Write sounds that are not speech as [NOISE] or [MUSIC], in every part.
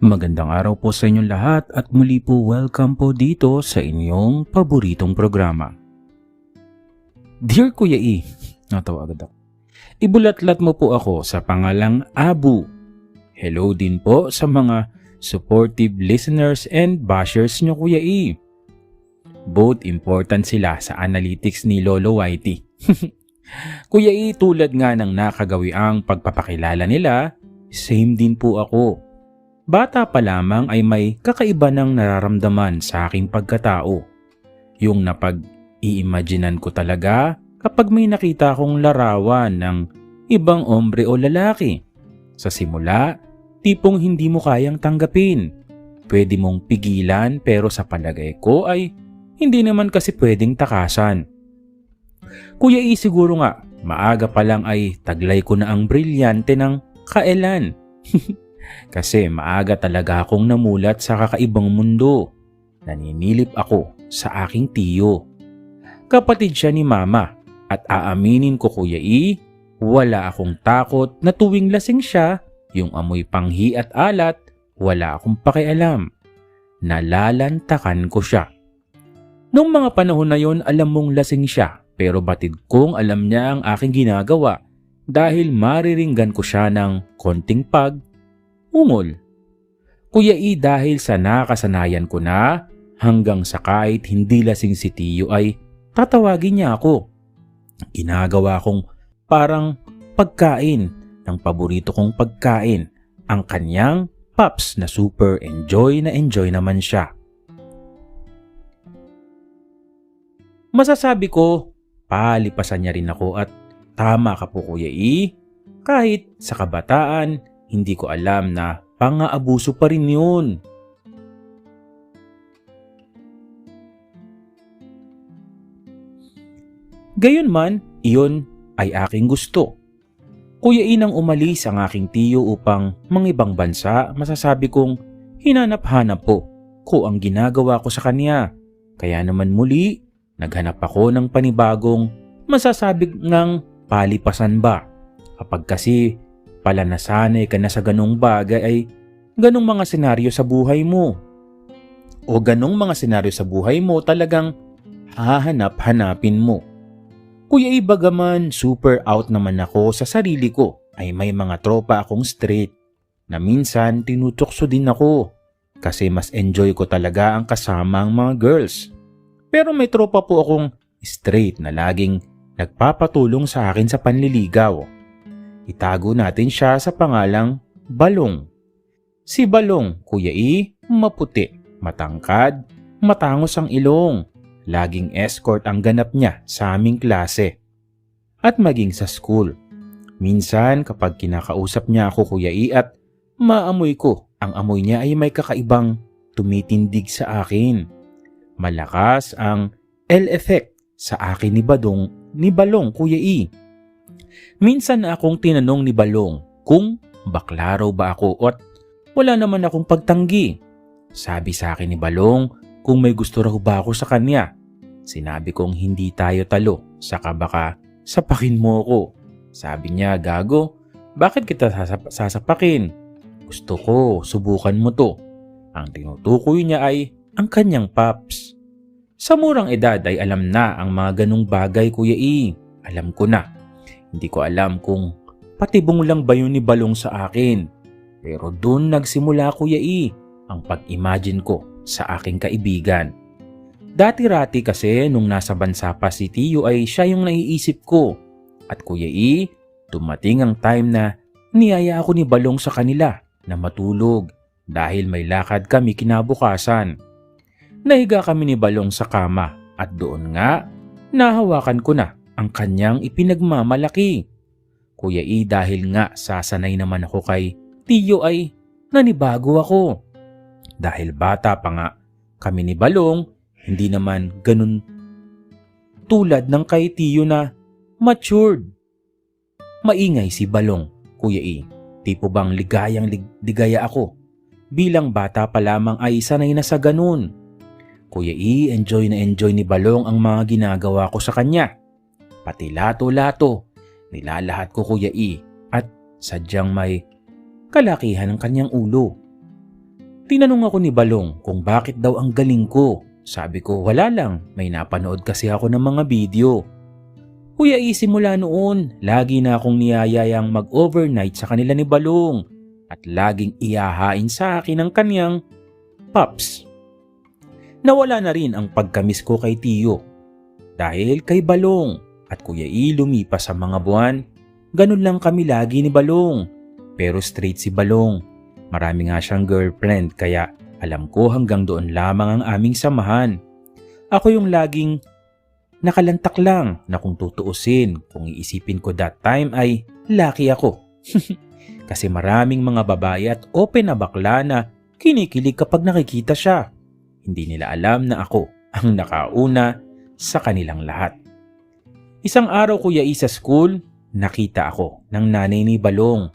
Magandang araw po sa inyong lahat at muli po welcome po dito sa inyong paboritong programa. Dear Kuya E, natawa agad ako. Ibulatlat mo po ako sa pangalang Abu. Hello din po sa mga supportive listeners and bashers nyo Kuya E. Both important sila sa analytics ni Lolo Whitey. [LAUGHS] Kuya E, tulad nga ng nakagawiang pagpapakilala nila, same din po ako. Bata pa lamang ay may kakaiba ng nararamdaman sa aking pagkatao. Yung napag-iimaginan ko talaga kapag may nakita akong larawan ng ibang ombre o lalaki. Sa simula, tipong hindi mo kayang tanggapin. Pwede mong pigilan pero sa palagay ko ay hindi naman kasi pwedeng takasan. Kuya E nga, maaga pa lang ay taglay ko na ang brilyante ng kaelan. [LAUGHS] Kasi maaga talaga akong namulat sa kakaibang mundo. Naninilip ako sa aking tiyo. Kapatid siya ni mama at aaminin ko kuya I, wala akong takot na tuwing lasing siya, yung amoy panghi at alat, wala akong pakialam. Nalalantakan ko siya. Nung mga panahon na yon alam mong lasing siya pero batid kong alam niya ang aking ginagawa dahil mariringgan ko siya ng konting pag ungol. Kuya I dahil sa nakasanayan ko na hanggang sa kahit hindi lasing si Tiyo ay tatawagin niya ako. Ginagawa kong parang pagkain ng paborito kong pagkain ang kanyang paps na super enjoy na enjoy naman siya. Masasabi ko, palipasan niya rin ako at tama ka po Kuya I. Kahit sa kabataan, hindi ko alam na pang-aabuso pa rin yun. Gayunman, iyon ay aking gusto. Kuya inang umalis ang aking tiyo upang mangibang bansa, masasabi kong hinanap-hanap po ko ang ginagawa ko sa kanya. Kaya naman muli, naghanap ako ng panibagong masasabi ngang palipasan ba. Kapag kasi pala nasanay ka na sa ganong bagay ay ganong mga senaryo sa buhay mo. O ganong mga senaryo sa buhay mo talagang hahanap-hanapin mo. Kuya ibagaman super out naman ako sa sarili ko ay may mga tropa akong straight na minsan tinutokso din ako kasi mas enjoy ko talaga ang kasama ang mga girls. Pero may tropa po akong straight na laging nagpapatulong sa akin sa panliligaw. Itago natin siya sa pangalang Balong. Si Balong, Kuya I, maputi, matangkad, matangos ang ilong, Laging escort ang ganap niya sa aming klase. At maging sa school. Minsan kapag kinakausap niya ako Kuya I at maamoy ko, ang amoy niya ay may kakaibang tumitindig sa akin. Malakas ang L-effect sa akin ni Badong ni Balong Kuya I. Minsan akong tinanong ni Balong kung bakla raw ba ako at wala naman akong pagtanggi. Sabi sa akin ni Balong kung may gusto raw ba ako sa kanya. Sinabi kong hindi tayo talo, saka baka sapakin mo ako. Sabi niya, gago, bakit kita sasap- sasapakin? Gusto ko, subukan mo to. Ang tinutukoy niya ay ang kanyang paps. Sa murang edad ay alam na ang mga ganong bagay kuya I. Alam ko na. Hindi ko alam kung patibong lang ba yun ni Balong sa akin. Pero doon nagsimula kuya I ang pag-imagine ko sa aking kaibigan. Dati-rati kasi nung nasa bansa pa si Tiyo ay siya yung naiisip ko. At Kuya E, dumating ang time na niyaya ako ni Balong sa kanila na matulog dahil may lakad kami kinabukasan. Nahiga kami ni Balong sa kama at doon nga nahawakan ko na ang kanyang ipinagmamalaki. Kuya E dahil nga sasanay naman ako kay Tiyo ay nanibago ako. Dahil bata pa nga kami ni Balong, hindi naman ganun tulad ng kay Tiyo na matured. Maingay si Balong, Kuya E. Tipo bang ligayang lig- ligaya ako. Bilang bata pa lamang ay sanay na sa ganun. Kuya E, enjoy na enjoy ni Balong ang mga ginagawa ko sa kanya. Pati lato-lato, nilalahat ko Kuya E at sadyang may kalakihan ng kanyang ulo. Tinanong ako ni Balong kung bakit daw ang galing ko. Sabi ko, wala lang, may napanood kasi ako ng mga video. Kuya E, simula noon, lagi na akong niyayayang mag-overnight sa kanila ni Balong at laging iyahain sa akin ang kanyang Pops. Nawala na rin ang pagkamis ko kay Tiyo. Dahil kay Balong at Kuya E lumipas sa mga buwan, ganun lang kami lagi ni Balong. Pero straight si Balong. Marami nga siyang girlfriend kaya alam ko hanggang doon lamang ang aming samahan. Ako yung laging nakalantak lang na kung tutuusin, kung iisipin ko that time ay lucky ako. [LAUGHS] Kasi maraming mga babae at open na bakla na kinikilig kapag nakikita siya. Hindi nila alam na ako ang nakauna sa kanilang lahat. Isang araw kuya isa school, nakita ako ng nanay ni Balong.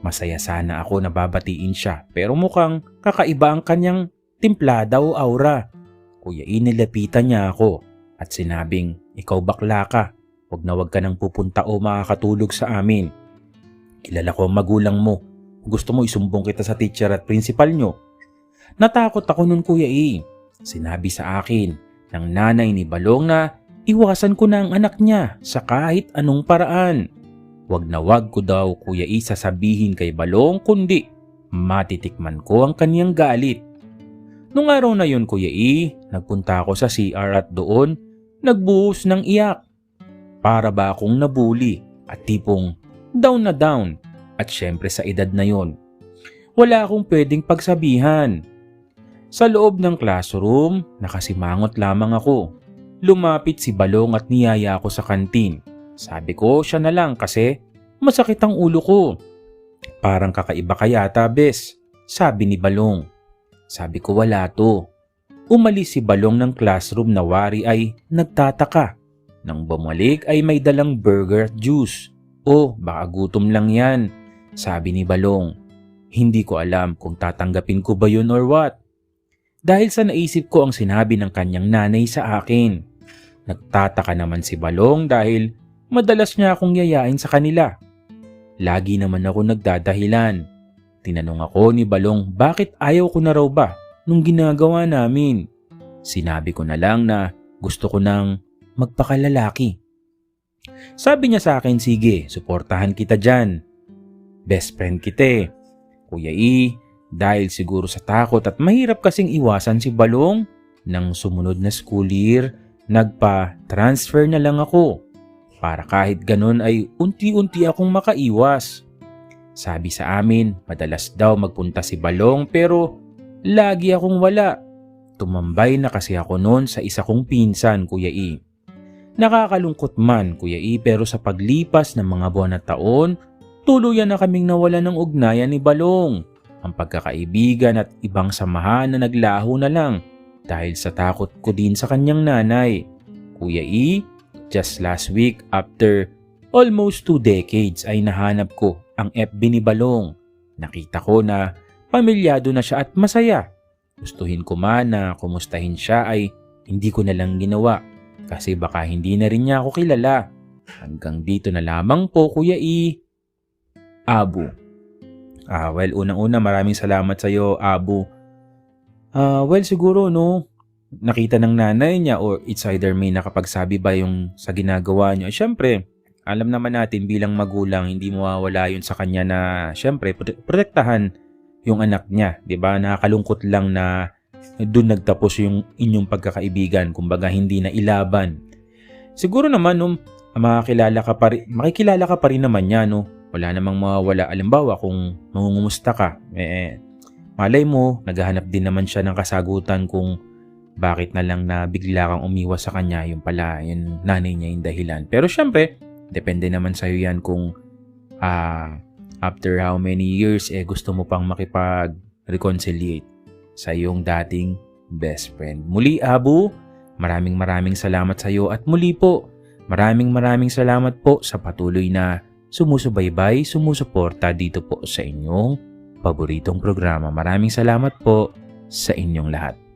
Masaya sana ako na babatiin siya pero mukhang kakaiba ang kanyang timplada o aura. Kuya inilapitan niya ako at sinabing, ikaw bakla ka, huwag na huwag ka nang pupunta o makakatulog sa amin. Kilala ko ang magulang mo. Gusto mo isumbong kita sa teacher at principal nyo. Natakot ako nun kuya E. Sinabi sa akin ng nanay ni Balong na iwasan ko na ang anak niya sa kahit anong paraan. Wag na wag ko daw kuya E sasabihin kay Balong kundi matitikman ko ang kaniyang galit. Nung araw na yun kuya E, nagpunta ako sa CR at doon nagbuhos ng iyak. Para ba akong nabuli at tipong down na down at syempre sa edad na yon. Wala akong pwedeng pagsabihan. Sa loob ng classroom, nakasimangot lamang ako. Lumapit si Balong at niyaya ako sa kantin. Sabi ko siya na lang kasi masakit ang ulo ko. Parang kakaiba ka yata, bes. Sabi ni Balong. Sabi ko wala to. Umalis si Balong ng classroom na wari ay nagtataka. Nang bumalik ay may dalang burger at juice. Oh, baka gutom lang yan. Sabi ni Balong. Hindi ko alam kung tatanggapin ko ba yun or what. Dahil sa naisip ko ang sinabi ng kanyang nanay sa akin. Nagtataka naman si Balong dahil madalas niya akong yayain sa kanila. Lagi naman ako nagdadahilan. Tinanong ako ni Balong bakit ayaw ko na raw ba nung ginagawa namin. Sinabi ko na lang na gusto ko nang magpakalalaki. Sabi niya sa akin, sige, suportahan kita dyan. Best friend kita eh. Kuya E, dahil siguro sa takot at mahirap kasing iwasan si Balong, nang sumunod na school year, nagpa-transfer na lang ako. Para kahit ganun ay unti-unti akong makaiwas. Sabi sa amin, madalas daw magpunta si Balong pero lagi akong wala. Tumambay na kasi ako noon sa isa kong pinsan, Kuya E. Nakakalungkot man, Kuya E, pero sa paglipas ng mga buwan at taon, tuluyan na kaming nawala ng ugnayan ni Balong. Ang pagkakaibigan at ibang samahan na naglaho na lang dahil sa takot ko din sa kanyang nanay. Kuya E, just last week after almost two decades ay nahanap ko ang FB ni Balong. Nakita ko na pamilyado na siya at masaya. Gustuhin ko man na kumustahin siya ay hindi ko na lang ginawa kasi baka hindi na rin niya ako kilala. Hanggang dito na lamang po Kuya E. Abu. Ah, well, unang-una maraming salamat sa iyo, Abu. Ah, well, siguro no, nakita ng nanay niya or it's either may nakapagsabi ba yung sa ginagawa niyo. Siyempre, alam naman natin bilang magulang, hindi mawawala yun sa kanya na siyempre, prote- protektahan yung anak niya. ba Nakakalungkot lang na doon nagtapos yung inyong pagkakaibigan, kumbaga hindi na ilaban. Siguro naman no, makakilala ka pa rin, makikilala ka pa rin naman niya no. Wala namang mawawala. Alimbawa kung mangungumusta ka, eh, malay mo, naghahanap din naman siya ng kasagutan kung bakit na lang na bigla kang umiwas sa kanya, yung pala, yung nanay niya yung dahilan. Pero syempre, depende naman sa'yo yan kung ah, after how many years, eh gusto mo pang makipag-reconciliate sa iyong dating best friend. Muli, Abu, maraming maraming salamat sa iyo at muli po, maraming maraming salamat po sa patuloy na sumusubaybay, sumusuporta dito po sa inyong paboritong programa. Maraming salamat po sa inyong lahat.